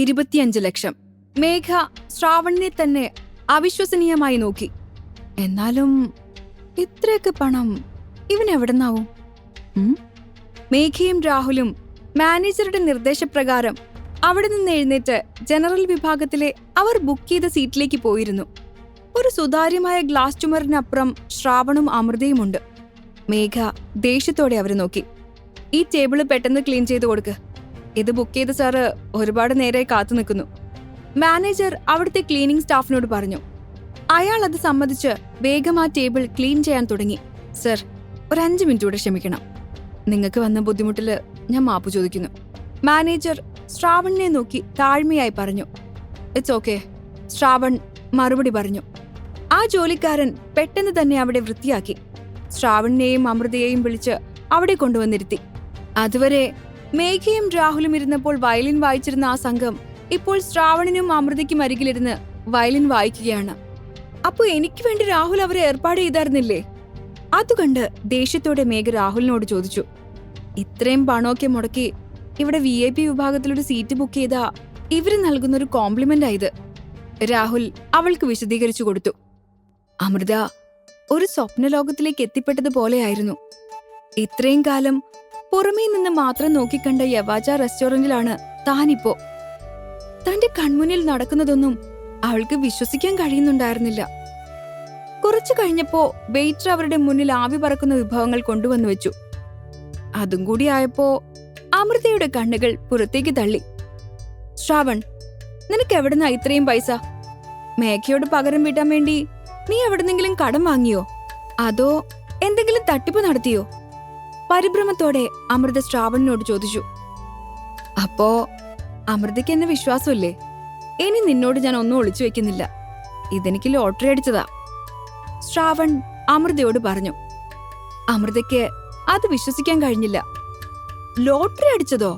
ഇരുപത്തിയഞ്ച് ലക്ഷം. മേഘ ശ്രാവണിനെ തന്നെ അവിശ്വസനീയമായി നോക്കി. എന്നാലും ഇത്രയൊക്കെ പണം ഇവൻ എവിടെന്നാവും? മേഘയും രാഹുലും മാനേജറുടെ നിർദ്ദേശപ്രകാരം അവിടെ നിന്ന് എഴുന്നേറ്റ് ജനറൽ വിഭാഗത്തിലെ അവർ ബുക്ക് ചെയ്ത സീറ്റിലേക്ക് പോയിരുന്നു. ഒരു സുതാര്യമായ ഗ്ലാസ് ചുമറിനപ്പുറം ശ്രാവണും അമൃതയുമുണ്ട്. മേഘ ദേഷ്യത്തോടെ അവരെ നോക്കി. ഈ ടേബിൾ പെട്ടെന്ന് ക്ലീൻ ചെയ്ത് കൊടുക്ക്. ഇത് ബുക്ക് ചെയ്ത സാറ് ഒരുപാട് നേരമായി കാത്തു നിൽക്കുന്നു. മാനേജർ അവിടുത്തെ ക്ലീനിംഗ് സ്റ്റാഫിനോട് പറഞ്ഞു അയാൾ അത് സമ്മതിച്ച് വേഗം ആ ടേബിൾ ക്ലീൻ ചെയ്യാൻ തുടങ്ങി. സർ ഒരു അഞ്ച് മിനിറ്റ് കൂടെ ക്ഷമിക്കണം. നിങ്ങൾക്ക് വന്ന ബുദ്ധിമുട്ടിൽ ഞാൻ മാപ്പ് ചോദിക്കുന്നു. മാനേജർ ശ്രാവണിനെ നോക്കി താഴ്മയായി പറഞ്ഞു ഇറ്റ്സ് ഓക്കെ ശ്രാവൺ മറുപടി പറഞ്ഞു. ആ ജോലിക്കാരൻ പെട്ടെന്ന് തന്നെ അവിടെ വൃത്തിയാക്കി. ശ്രാവണിനെയും അമൃതയെയും വിളിച്ച് അവിടെ കൊണ്ടുവന്നിരുത്തി. അതുവരെ മേഘയും രാഹുലും ഇരുന്നപ്പോൾ വയലിൻ വായിച്ചിരുന്ന ആ സംഘം ഇപ്പോൾ ശ്രാവണനും അമൃതയ്ക്കും അരികിലിരുന്ന് വയലിൻ വായിക്കുകയാണ്. അപ്പൊ എനിക്ക് വേണ്ടി രാഹുൽ അവരെ ഏർപ്പാട് ചെയ്തായിരുന്നില്ലേ? അതുകണ്ട് ദേഷ്യത്തോടെ മേഘ രാഹുലിനോട് ചോദിച്ചു. ഇത്രയും പണമൊക്കെ മുടക്കി ഇവിടെ വി ഐ പി വിഭാഗത്തിലൊരു സീറ്റ് ബുക്ക് ചെയ്ത ഇവർ നൽകുന്ന ഒരു കോംപ്ലിമെന്റ് ആയത്. രാഹുൽ അവൾക്ക് വിശദീകരിച്ചു കൊടുത്തു. അമൃത ഒരു സ്വപ്നലോകത്തിലേക്ക് എത്തിപ്പെട്ടതുപോലെയായിരുന്നു ഇത്രയും കാലം പുറമേ നിന്ന് മാത്രം നോക്കിക്കണ്ട യവാച റെസ്റ്റോറന്റിലാണ് താനിപ്പോ. തന്റെ കൺമുന്നിൽ നടക്കുന്നതൊന്നും അവൾക്ക് വിശ്വസിക്കാൻ കഴിയുന്നുണ്ടായിരുന്നില്ല. കുറച്ചു കഴിഞ്ഞപ്പോ വെയിറ്റർ അവരുടെ മുന്നിൽ ആവി പറക്കുന്ന വിഭവങ്ങൾ കൊണ്ടുവന്നു വെച്ചു. അതും കൂടി ആയപ്പോ അമൃതയുടെ കണ്ണുകൾ പുറത്തേക്ക് തള്ളി. ശ്രാവൺ നിനക്ക് എവിടുന്നാ ഇത്രയും പൈസ? മേഘയോട് പകരം വീട്ടാൻ വേണ്ടി നീ എവിടെന്നെങ്കിലും കടം വാങ്ങിയോ? അതോ എന്തെങ്കിലും തട്ടിപ്പ് നടത്തിയോ? പരിഭ്രമത്തോടെ അമൃത ശ്രാവണിനോട് ചോദിച്ചു അപ്പോ അമൃതയ്ക്ക് എന്നെ വിശ്വാസമില്ലേ? ഇനി നിന്നോട് ഞാൻ ഒന്നും ഒളിച്ചു വെക്കുന്നില്ല. ഇതെനിക്ക് ലോട്ടറി അടിച്ചതാ. ശ്രാവൺ അമൃതയോട് പറഞ്ഞു അമൃതയ്ക്ക് അത് വിശ്വസിക്കാൻ കഴിഞ്ഞില്ല. ലോട്ടറി അടിച്ചതോ?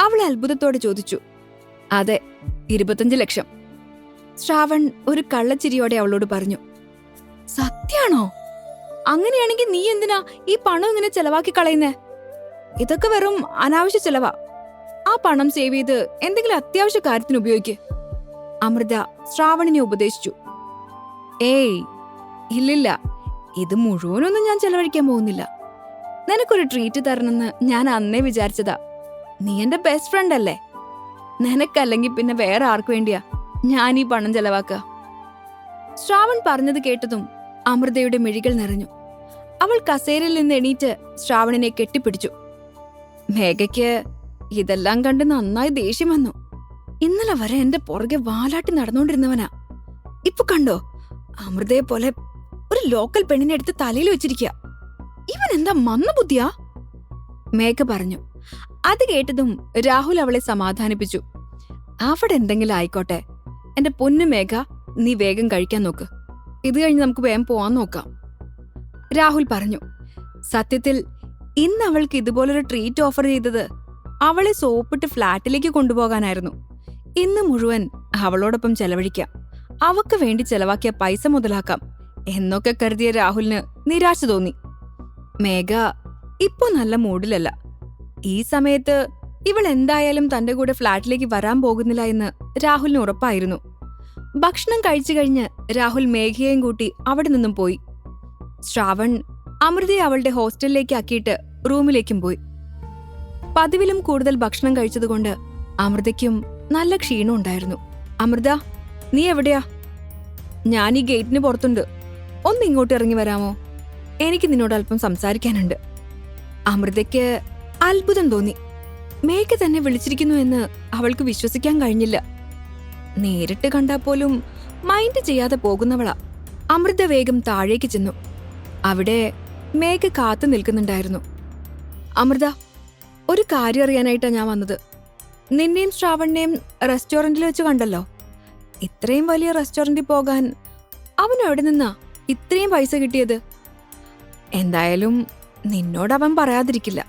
അവൾ അത്ഭുതത്തോടെ ചോദിച്ചു അതെ ഇരുപത്തഞ്ച് ലക്ഷം. ശ്രാവൺ ഒരു കള്ളച്ചിരിയോടെ അവളോട് പറഞ്ഞു സത്യാണോ? അങ്ങനെയാണെങ്കിൽ നീ എന്തിനാ ഈ പണം ഇങ്ങനെ ചെലവാക്കി കളയുന്നേ? ഇതൊക്കെ വെറും അനാവശ്യ ചെലവാ. ആ പണം സേവ് ചെയ്ത് എന്തെങ്കിലും അത്യാവശ്യ കാര്യത്തിന് ഉപയോഗിക്ക്. അമൃത ശ്രാവണിനെ ഉപദേശിച്ചു. ഏയ് ഇല്ലില്ല. ഇത് മുഴുവനൊന്നും ഞാൻ ചെലവഴിക്കാൻ പോകുന്നില്ല. നിനക്കൊരു ട്രീറ്റ് തരണമെന്ന് ഞാൻ അന്നേ വിചാരിച്ചതാ. നീ എന്റെ ബെസ്റ്റ് ഫ്രണ്ട് അല്ലേ? നിനക്കല്ലെങ്കിൽ പിന്നെ വേറെ ആർക്കു വേണ്ടിയാ ഞാൻ ഈ പണം ചെലവാക്ക ശ്രാവൺ പറഞ്ഞത് കേട്ടതും അമൃതയുടെ മിഴികൾ നിറഞ്ഞു. അവൾ കസേരയിൽ നിന്ന് എണീറ്റ് ശ്രാവണിനെ കെട്ടിപ്പിടിച്ചു. മേഘയ്ക്ക് ഇതെല്ലാം കണ്ട് നന്നായി ദേഷ്യം വന്നു. ഇന്നലെ വരെ എന്റെ പുറകെ വാലാട്ടി നടന്നുകൊണ്ടിരുന്നവനാ. ഇപ്പൊ കണ്ടോ? അമൃതയെ പോലെ ഒരു ലോക്കൽ പെണ്ണിനെ എടുത്ത് തലയിൽ വെച്ചിരിക്കുക ഇവൻ എന്താ മന്ദബുദ്ധിയാ മേഘ പറഞ്ഞു. അത് കേട്ടതും രാഹുൽ അവളെ സമാധാനിപ്പിച്ചു. അവിടെ എന്തെങ്കിലും ആയിക്കോട്ടെ. എന്റെ പൊന്നു മേഘ നീ വേഗം കഴിക്കാൻ നോക്ക്. ഇത് കഴിഞ്ഞ് നമുക്ക് വേഗം പോവാൻ നോക്കാം. രാഹുൽ പറഞ്ഞു സത്യത്തിൽ ഇന്ന് അവൾക്ക് ഇതുപോലൊരു ട്രീറ്റ് ഓഫർ ചെയ്തത് അവളെ സോപ്പിട്ട് ഫ്ലാറ്റിലേക്ക് കൊണ്ടുപോകാനായിരുന്നു. ഇന്ന് മുഴുവൻ അവളോടൊപ്പം ചെലവഴിക്കാം. അവക്ക് വേണ്ടി ചെലവാക്കിയ പൈസ മുതലാക്കാം. എന്നൊക്കെ കരുതിയ രാഹുലിന് നിരാശ തോന്നി. മേഘ ഇപ്പൊ നല്ല മൂഡിലല്ല. ഈ സമയത്ത് ഇവൾ എന്തായാലും തന്റെ കൂടെ ഫ്ലാറ്റിലേക്ക് വരാൻ പോകുന്നില്ല എന്ന് രാഹുലിന് ഉറപ്പായിരുന്നു. ഭക്ഷണം കഴിച്ചു കഴിഞ്ഞ് രാഹുൽ മേഘയെയും കൂട്ടി അവിടെ നിന്നും പോയി. ശ്രാവൺ അമൃതയെ അവളുടെ ഹോസ്റ്റലിലേക്ക് ആക്കിയിട്ട് റൂമിലേക്കും പോയി. പതിവിലും കൂടുതൽ ഭക്ഷണം കഴിച്ചതുകൊണ്ട് അമൃതയ്ക്കും നല്ല ക്ഷീണം ഉണ്ടായിരുന്നു. അമൃത നീ എവിടെയാ? ഞാൻ ഈ ഗേറ്റിന് പുറത്തുണ്ട്. ഒന്ന് ഇങ്ങോട്ട് ഇറങ്ങി വരാമോ? എനിക്ക് നിന്നോട് അല്പം സംസാരിക്കാനുണ്ട്. അമൃതയ്ക്ക് അത്ഭുതം തോന്നി. മേഘ തന്നെ വിളിച്ചിരിക്കുന്നു എന്ന് അവൾക്ക് വിശ്വസിക്കാൻ കഴിഞ്ഞില്ല. നേരിട്ട് കണ്ടാൽ പോലും മൈൻഡ് ചെയ്യാതെ പോകുന്നവളാ. അമൃത വേഗം താഴേക്ക് ചെന്നു. അവിടെ മേഘ കാത്തു നിൽക്കുന്നുണ്ടായിരുന്നു. അമൃത ഒരു കാര്യം അറിയാനായിട്ടാ ഞാൻ വന്നത്. നിന്നെയും ശ്രാവണിനെയും റെസ്റ്റോറന്റിൽ വെച്ച് കണ്ടല്ലോ. ഇത്രയും വലിയ റെസ്റ്റോറന്റിൽ പോകാൻ അവൻ എവിടെ നിന്നാ ഇത്രയും പൈസ കിട്ടിയത്? എന്തായാലും നിന്നോട് അവൻ പറയാതിരിക്കില്ല.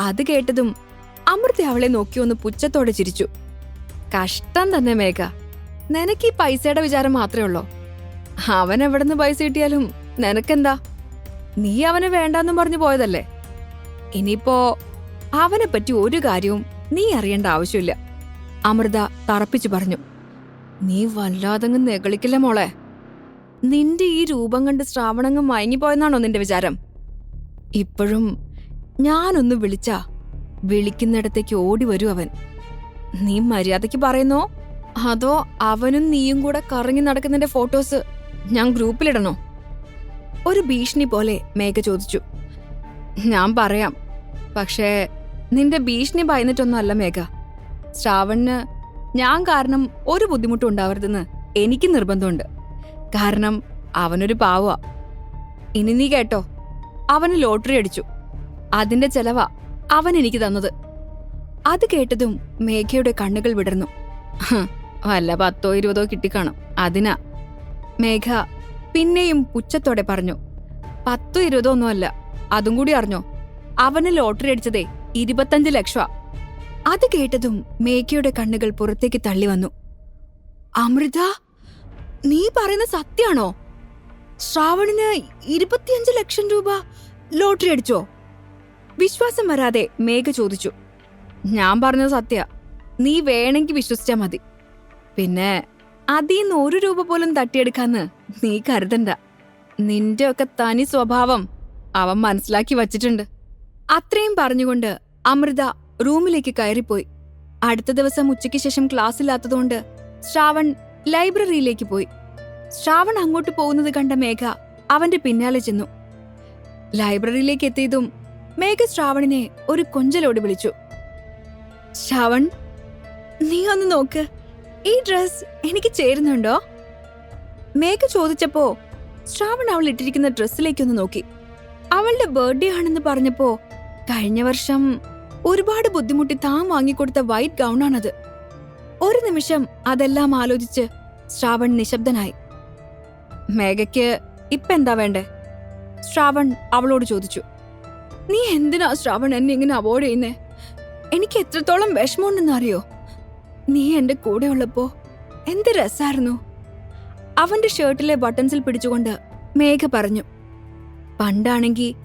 അത് കേട്ടതും അമൃത അവളെ നോക്കി ഒന്ന് പുച്ഛത്തോടെ ചിരിച്ചു. കഷ്ടം തന്നെ മേഘ. നിനക്ക് ഈ പൈസയുടെ വിചാരം മാത്രമേ ഉള്ളൂ? അവൻ എവിടുന്ന് പൈസ കിട്ടിയാലും നിനക്കെന്താ? നീ അവന് വേണ്ടെന്നും പറഞ്ഞു പോയതല്ലേ? ഇനിയിപ്പോ അവനെ പറ്റി ഒരു കാര്യവും നീ അറിയേണ്ട ആവശ്യമില്ല. അമൃത തറപ്പിച്ചു പറഞ്ഞു. നീ വല്ലാതങ്ങ് നെകളിക്കില്ല മോളെ? നിന്റെ ഈ രൂപം കണ്ട് ശ്രാവണങ്ങ് മയങ്ങിപ്പോയെന്നാണോ നിന്റെ വിചാരം? ഇപ്പോഴും ഞാനൊന്ന് വിളിച്ചാ വിളിക്കുന്നിടത്തേക്ക് ഓടി വരും അവൻ. നീ മര്യാദയ്ക്ക് പറയുന്നോ? അതോ അവനും നീയും കൂടെ കറങ്ങി നടക്കുന്നതിന്റെ ഫോട്ടോസ് ഞാൻ ഗ്രൂപ്പിലിടണോ? ഒരു ഭീഷണി പോലെ മേഘ ചോദിച്ചു. ഞാൻ പറയാം. പക്ഷേ നിന്റെ ഭീഷണി ഭയന്നിട്ടൊന്നും അല്ല മേഘ. ശ്രാവണിന് ഞാൻ കാരണം ഒരു ബുദ്ധിമുട്ടും ഉണ്ടാവരുതെന്ന് എനിക്ക് നിർബന്ധമുണ്ട്. കാരണം അവനൊരു പാവ. ഇനി നീ കേട്ടോ? അവന് ലോട്ടറി അടിച്ചു. അതിന്റെ ചെലവാ അവൻ എനിക്ക് തന്നത്. അത് കേട്ടതും മേഘയുടെ കണ്ണുകൾ വിടർന്നു. വല്ല പത്തോ ഇരുപതോ കിട്ടിക്കാണും. അതിനാ. മേഘ പിന്നെയും പുച്ഛത്തോടെ പറഞ്ഞു പത്തോ ഇരുപതോ ഒന്നുമല്ല അതും കൂടി അറിഞ്ഞോ? അവന് ലോട്ടറി അടിച്ചതേ ഇരുപത്തഞ്ച് ലക്ഷമാ അത് കേട്ടതും മേഘയുടെ കണ്ണുകൾ പുറത്തേക്ക് തള്ളി വന്നു. അമൃത നീ പറയുന്ന സത്യാണോ? ശ്രാവണിന് ഇരുപത്തിയഞ്ച് ലക്ഷം രൂപ ലോട്ടറി അടിച്ചോ? വിശ്വാസം വരാതെ മേഘ ചോദിച്ചു. ഞാൻ പറഞ്ഞത് സത്യ. നീ വേണമെങ്കിൽ വിശ്വസിച്ചാ മതി. പിന്നെ അതീന്ന് ഒരു രൂപ പോലും തട്ടിയെടുക്കാന്ന് നീ കരുതണ്ട. നിന്റെ ഒക്കെ തനി സ്വഭാവം അവൻ മനസ്സിലാക്കി വച്ചിട്ടുണ്ട്. അത്രയും പറഞ്ഞുകൊണ്ട് അമൃത റൂമിലേക്ക് കയറിപ്പോയി. അടുത്ത ദിവസം ഉച്ചയ്ക്ക് ശേഷം ക്ലാസ് ഇല്ലാത്തതുകൊണ്ട് ശ്രാവൺ ലൈബ്രറിയിലേക്ക് പോയി. ശ്രാവൺ അങ്ങോട്ട് പോകുന്നത് കണ്ട മേഘ അവന്റെ പിന്നാലെ ചെന്നു. ലൈബ്രറിയിലേക്ക് എത്തിയതും മേഘ ശ്രാവണിനെ ഒരു കൊഞ്ചലോട് വിളിച്ചു. ശ്രാവൺ നീ ഒന്ന് നോക്ക്. ഈ ഡ്രസ് എനിക്ക് ചേരുന്നുണ്ടോ? മേഘ ചോദിച്ചപ്പോ ശ്രാവൺ അവൾ ഇട്ടിരിക്കുന്ന ഡ്രസ്സിലേക്കൊന്ന് നോക്കി. അവളുടെ ബർത്ത്ഡേ ആണെന്ന് പറഞ്ഞപ്പോ കഴിഞ്ഞ വർഷം ഒരുപാട് ബുദ്ധിമുട്ടി താൻ വാങ്ങിക്കൊടുത്ത വൈറ്റ് ഗൗണാണത് ഒരു നിമിഷം അതെല്ലാം ആലോചിച്ച് ശ്രാവൺ നിശബ്ദനായി. മേഘയ്ക്ക് ഇപ്പെന്താ വേണ്ടേ? ശ്രാവൺ അവളോട് ചോദിച്ചു. നീ എന്തിനാ ശ്രാവൺ എന്നെ ഇങ്ങനെ അവോയ്ഡ് ചെയ്യുന്നേ? എനിക്ക് എത്രത്തോളം വിഷമമുണ്ടെന്ന് അറിയോ നീ എന്റെ കൂടെ ഉള്ളപ്പോ എന്ത് രസായിരുന്നു. അവന്റെ ഷർട്ടിലെ ബട്ടൺസിൽ പിടിച്ചുകൊണ്ട് മേഘ പറഞ്ഞു പണ്ടാണെങ്കി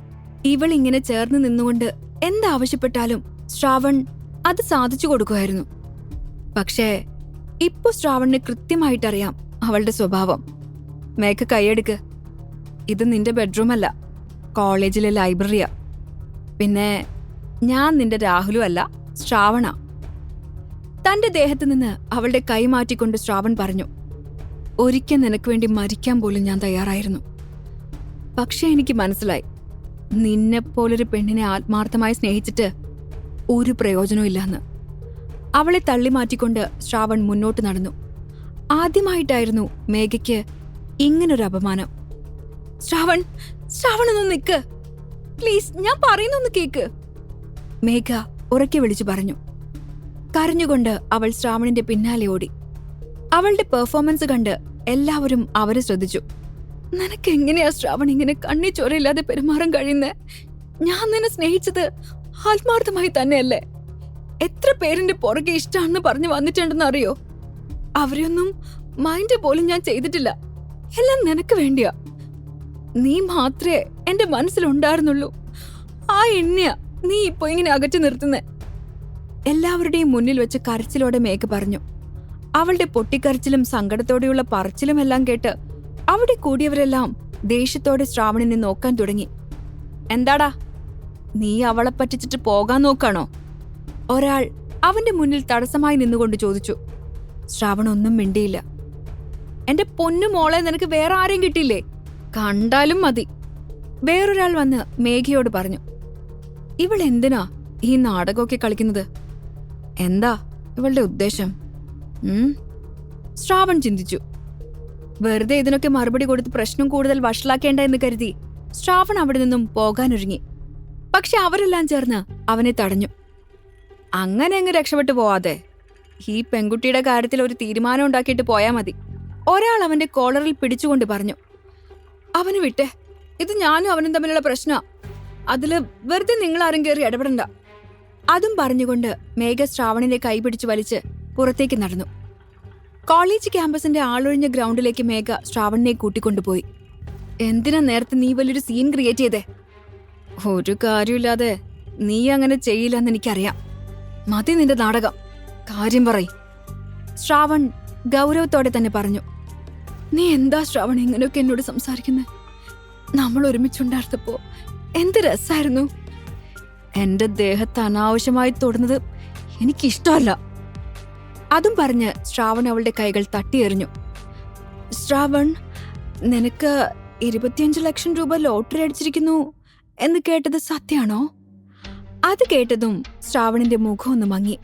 ഇവളിങ്ങനെ ചേർന്ന് നിന്നുകൊണ്ട് എന്താവശ്യപ്പെട്ടാലും ശ്രാവൺ അത് സാധിച്ചു കൊടുക്കുമായിരുന്നു. പക്ഷേ ഇപ്പൊ ശ്രാവണിന് കൃത്യമായിട്ടറിയാം അവളുടെ സ്വഭാവം. മേഘ കൈയെടുക്ക്. ഇത് നിന്റെ ബെഡ്റൂം അല്ല കോളേജിലെ ലൈബ്രറിയാ. പിന്നെ ഞാൻ നിന്റെ രാഹുലു അല്ല ശ്രാവണ. തന്റെ ദേഹത്ത് നിന്ന് അവളുടെ കൈ മാറ്റിക്കൊണ്ട് ശ്രാവൺ പറഞ്ഞു ഒരിക്കൽ നിനക്ക് വേണ്ടി മരിക്കാൻ പോലും ഞാൻ തയ്യാറായിരുന്നു. പക്ഷേ എനിക്ക് മനസ്സിലായി നിന്നെപ്പോലൊരു പെണ്ണിനെ ആത്മാർത്ഥമായി സ്നേഹിച്ചിട്ട് ഒരു പ്രയോജനവും ഇല്ലെന്ന്. അവളെ തള്ളി മാറ്റിക്കൊണ്ട് ശ്രാവൺ മുന്നോട്ട് നടന്നു. ആദ്യമായിട്ടായിരുന്നു മേഘയ്ക്ക് ഇങ്ങനൊരു അപമാനം. ശ്രാവൺ ശ്രാവൺ ഒന്ന് നിക്ക്. പ്ലീസ് ഞാൻ പറയുന്നൊന്ന് കേക്ക്. മേഘ ഉറക്കെ വിളിച്ചു പറഞ്ഞു. കരഞ്ഞുകൊണ്ട് അവൾ ശ്രാവണിന്റെ പിന്നാലെ ഓടി. അവളുടെ പെർഫോമൻസ് കണ്ട് എല്ലാവരും അവരെ ശ്രദ്ധിച്ചു. നിനക്ക് എങ്ങനെയാ ശ്രാവൺ ഇങ്ങനെ കണ്ണി ചോരയില്ലാതെ പെരുമാറാൻ കഴിയുന്നത് ഞാൻ നിന്നെ സ്നേഹിച്ചത് ആത്മാർത്ഥമായി തന്നെയല്ലേ? എത്ര പേരിന്റെ പുറകെ ഇഷ്ടമാണെന്ന് പറഞ്ഞു വന്നിട്ടുണ്ടെന്ന് അറിയോ? അവരെയൊന്നും മൈൻഡ് പോലും ഞാൻ ചെയ്തിട്ടില്ല. എല്ലാം നിനക്ക് വേണ്ടിയാ. നീ മാത്രമേ എന്റെ മനസ്സിലുണ്ടായിരുന്നുള്ളൂ. ആ എന്നെയാ നീ ഇപ്പൊ ഇങ്ങനെ അകറ്റി നിർത്തുന്നേ? എല്ലാവരുടെയും മുന്നിൽ വെച്ച് കരച്ചിലോടെ മേഘ പറഞ്ഞു. അവളുടെ പൊട്ടിക്കരച്ചിലും സങ്കടത്തോടെയുള്ള പറച്ചിലും എല്ലാം കേട്ട് അവിടെ കൂടിയവരെല്ലാം ദേഷ്യത്തോടെ ശ്രാവണിനെ നോക്കാൻ തുടങ്ങി. എന്താടാ? നീ അവളെ പറ്റിച്ചിട്ട് പോകാൻ നോക്കാണോ? ഒരാൾ അവന്റെ മുന്നിൽ തടസ്സമായി നിന്നുകൊണ്ട് ചോദിച്ചു. ശ്രാവൺ ഒന്നും മിണ്ടിയില്ല. എന്റെ പൊന്നു മോളെ നിനക്ക് വേറെ ആരെയും കിട്ടിയില്ലേ? കണ്ടാലും മതി. വേറൊരാൾ വന്ന് മേഘയോട് പറഞ്ഞു. ഇവൾ എന്തിനാ ഈ നാടകമൊക്കെ കളിക്കുന്നത്? എന്താ ഇവളുടെ ഉദ്ദേശം? ശ്രാവൺ ചിന്തിച്ചു. വെറുതെ ഇതിനൊക്കെ മറുപടി കൊടുത്ത് പ്രശ്നം കൂടുതൽ വഷളാക്കേണ്ട എന്ന് കരുതി ശ്രാവൺ അവിടെ നിന്നും പോകാനൊരുങ്ങി. പക്ഷെ അവരെല്ലാം ചേർന്ന് അവനെ തടഞ്ഞു. അങ്ങനെ അങ്ങ് രക്ഷപ്പെട്ടു പോവാതെ ഈ പെൺകുട്ടിയുടെ കാര്യത്തിൽ ഒരു തീരുമാനം ഉണ്ടാക്കിയിട്ട് പോയാൽ മതി. ഒരാൾ അവന്റെ കോളറിൽ പിടിച്ചുകൊണ്ട് പറഞ്ഞു അവന് വിട്ടെ ഇത് ഞാനും അവനും തമ്മിലുള്ള പ്രശ്ന. അതിൽ വെറുതെ നിങ്ങൾ ആരും കയറി ഇടപെടണ്ട. അതും പറഞ്ഞുകൊണ്ട് മേഘ ശ്രാവണിനെ കൈപിടിച്ച് വലിച്ച് പുറത്തേക്ക് നടന്നു. കോളേജ് ക്യാമ്പസിന്റെ ആളൊഴിഞ്ഞ ഗ്രൗണ്ടിലേക്ക് മേഘ ശ്രാവണിനെ കൂട്ടിക്കൊണ്ടുപോയി. എന്തിനാ നേരത്തെ നീ വലിയൊരു സീൻ ക്രിയേറ്റ് ചെയ്തേ? ഒരു കാര്യമില്ലാതെ നീ അങ്ങനെ ചെയ്യില്ലെന്ന് എനിക്കറിയാം. മതി നിന്റെ നാടകം. കാര്യം പറയ്. ശ്രാവൺ ഗൗരവത്തോടെ തന്നെ പറഞ്ഞു. നീ എന്താ ശ്രാവൺ ഇങ്ങനെയൊക്കെ എന്നോട് സംസാരിക്കുന്നത് നമ്മൾ ഒരുമിച്ചുണ്ടായിരുന്നപ്പോ എന്ത് രസായിരുന്നു? എന്റെ ദേഹത്ത് അനാവശ്യമായി തൊടുന്നത് എനിക്കിഷ്ടമല്ല. അതും പറഞ്ഞ് ശ്രാവൺ അവളുടെ കൈകൾ തട്ടിയെറിഞ്ഞു. ശ്രാവൺ നിനക്ക് ഇരുപത്തിയഞ്ച് ലക്ഷം രൂപ ലോട്ടറി അടിച്ചിരിക്കുന്നു എന്ന് കേട്ടത് സത്യാണോ അത് കേട്ടതും ശ്രാവണിന്റെ മുഖം ഒന്ന് മങ്ങി.